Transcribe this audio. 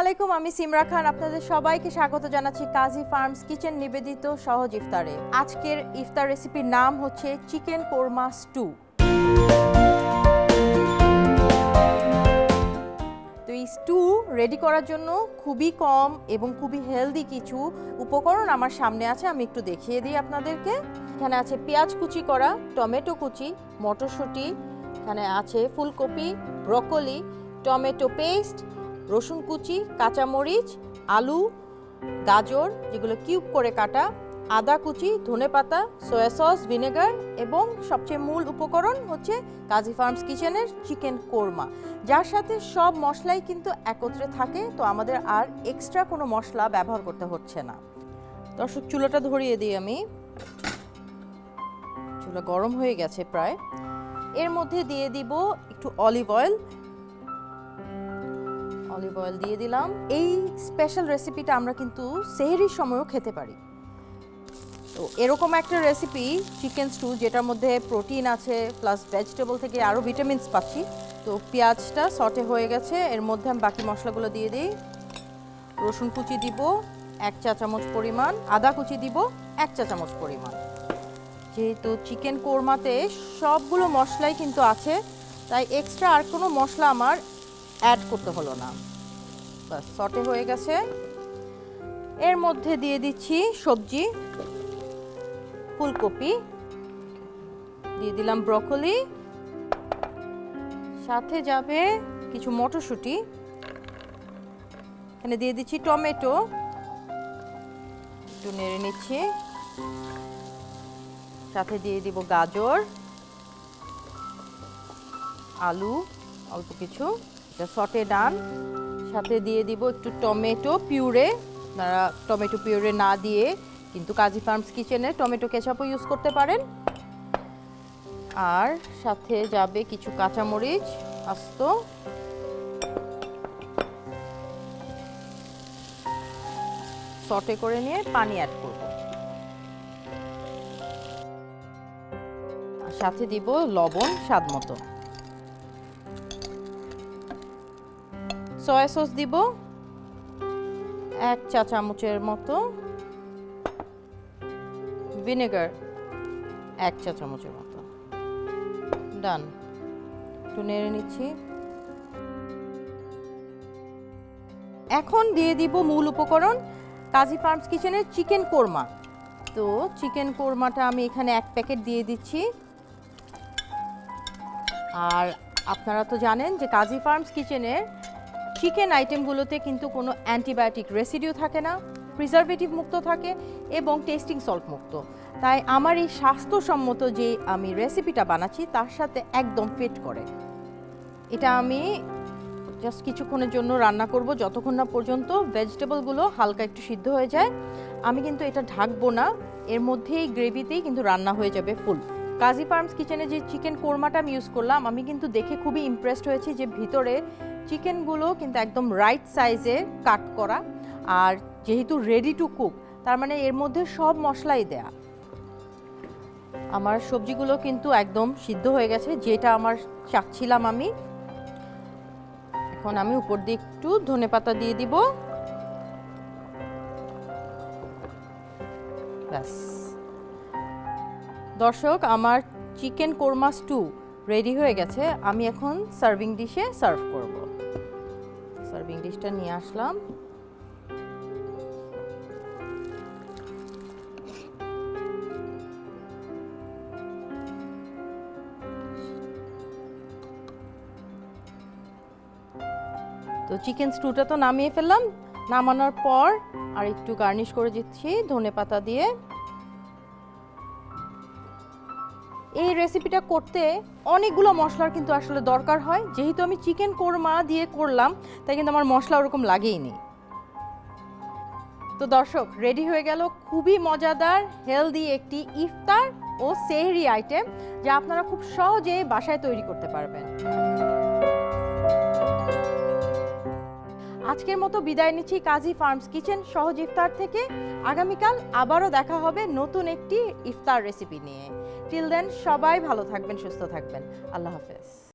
আমি সিমরা খান। আপনাদের সবাইকে স্বাগত জানাচ্ছি কাজী ফার্মস কিচেন নিবেদিত সহজ ইফতারে। আজকের ইফতার রেসিপির নাম হচ্ছে চিকেন কোরমা স্টু। তো এই স্টু রেডি করার জন্য খুবই কম এবং খুবই হেলদি কিছু উপকরণ আমার সামনে আছে, আমি একটু দেখিয়ে দিই আপনাদেরকে। এখানে আছে পেঁয়াজ কুচি করা, টমেটো কুচি, মটরশুঁটি, এখানে আছে ফুলকপি, ব্রকলি, টমেটো পেস্ট রসুন কুচি, কাঁচামরিচ, আলু, গাজর, যেগুলো কিউব করে কাটা, আদা কুচি ধনেপাতা সয়া সস, ভিনেগার এবং সবচেয়ে মূল উপকরণ হচ্ছে কাজী ফার্মস কিচেনের চিকেন কোরমা। যার সাথে সব মশলাই কিন্তু একত্রে থাকে, তো আমাদের আর এক্সট্রা কোনো মশলা ব্যবহার করতে হচ্ছে না। দর্শক, চুলাটা ধরিয়ে দিই আমি। চুলা গরম হয়ে গেছে প্রায়। এর মধ্যে দিয়ে দিব একটু অলিভ অয়েল অলিভ অয়েল দিয়ে দিলাম। এই স্পেশাল রেসিপিটা আমরা কিন্তু সেহরির সময়ও খেতে পারি। তো এরকম একটা রেসিপি চিকেন স্টু যেটার মধ্যে প্রোটিন আছে প্লাস ভেজিটেবল থেকে আরও ভিটামিনস পাচ্ছি। তো পেঁয়াজটা সটে হয়ে গেছে, এর মধ্যে আমি বাকি মশলাগুলো দিয়ে দিই। রসুন কুচি দিব, এক চা চামচ পরিমাণ। আদা কুচি দিব, এক চা চামচ পরিমাণ। যেহেতু চিকেন কোরমাতে সবগুলো মশলাই কিন্তু আছে, তাই এক্সট্রা আর কোনো মশলা আমার অ্যাড করতে হলো না। বাস সটে হয়ে গেছে। এর মধ্যে দিয়ে দিচ্ছি সবজি, ফুলকপি, দিয়ে দিলাম ব্রকলি। সাথে যাবে কিছু মটরশুঁটি। এখানে দিয়ে দিচ্ছি টমেটো। একটু নেড়ে নিচ্ছি। সাথে দিয়ে দিব গাজর, আলু, অল্প কিছু। সটে ডান, সাথে দিয়ে দিব একটু টমেটো পিউরে। আপনারা টমেটো পিউরে না দিয়ে কিন্তু কাজী ফার্মস কিচেনে টমেটো কেচাপও ইউজ করতে পারেন। আর সাথে যাবে কিছু কাঁচামরিচ, আস্ত। সটে করে নিয়ে পানি অ্যাড করব। সাথে দিব লবণ স্বাদ মতো। সয়া সস দিব। এক চা চামচের মতো ভিনেগার, এক চা চামচের মতো। ডান, একটু নেড়ে নিচ্ছি। এখন দিয়ে দিব মূল উপকরণ, কাজী ফার্মস কিচেনের চিকেন কোরমা। তো চিকেন কোরমাটা আমি এখানে এক প্যাকেট দিয়ে দিচ্ছি। আর আপনারা তো জানেন যে কাজী ফার্মস কিচেনের চিকেন আইটেমগুলোতে কিন্তু কোনো অ্যান্টিবায়োটিক রেসিডিউ থাকে না প্রিজারভেটিভ মুক্ত থাকে এবং টেস্টিং সল্ট মুক্ত। তাই আমার এই স্বাস্থ্যসম্মত যে আমি রেসিপিটা বানাচ্ছি, তার সাথে একদম ফিট করে। এটা আমি জাস্ট কিছুক্ষণের জন্য রান্না করব, যতক্ষণ না পর্যন্ত ভেজিটেবলগুলো হালকা একটু সিদ্ধ হয়ে যায়। আমি কিন্তু এটা ঢাকবো না, এর মধ্যেই গ্রেভিতেই কিন্তু রান্না হয়ে যাবে ফুল কাজী ফার্মস কিচেনে যে চিকেন কোরমাটা আমি ইউজ করলাম, আমি কিন্তু দেখে খুবই ইমপ্রেসড হয়েছি যে ভিতরে চিকেনগুলো কিন্তু একদম রাইট সাইজে কাট করা আর যেহেতু রেডি টু কুক তার মানে এর মধ্যে সব মশলাই দেয়া। আমার সবজিগুলো কিন্তু একদম সিদ্ধ হয়ে গেছে, যেটা আমার চাচ্ছিলাম আমি। এখন আমি উপর দিয়ে একটু ধনেপাতা দিয়ে দিব। ব্যাস। দর্শক, আমার চিকেন কোরমা স্টু রেডি হয়ে গেছে। আমি এখন সার্ভিং ডিশে সার্ভ করব। সার্ভিং ডিশটা নিয়ে আসলাম। তো চিকেন স্টুটা তো নামিয়ে ফেললাম। নামানোর পর আর একটু গার্নিশ করে দিচ্ছি ধনে পাতা দিয়ে। এই রেসিপিটা করতে অনেকগুলো মশলার কিন্তু আসলে দরকার হয়। যেহেতু আমি চিকেন কোরমা দিয়ে করলাম, তাই কিন্তু আমার মশলা ওরকম লাগেইনি তো দর্শক রেডি হয়ে গেল খুবই মজাদার হেলদি একটি ইফতার ও সেহরি আইটেম যা আপনারা খুব সহজে বাসায় তৈরি করতে পারবেন। আজকের মতো বিদায় নিচ্ছি কাজী ফার্মস কিচেন সহজ ইফতার থেকে। আগামীকাল আবারও দেখা হবে নতুন একটি ইফতার রেসিপি নিয়ে। টিল দেন সবাই ভালো থাকবেন, সুস্থ থাকবেন। আল্লাহ হাফেজ।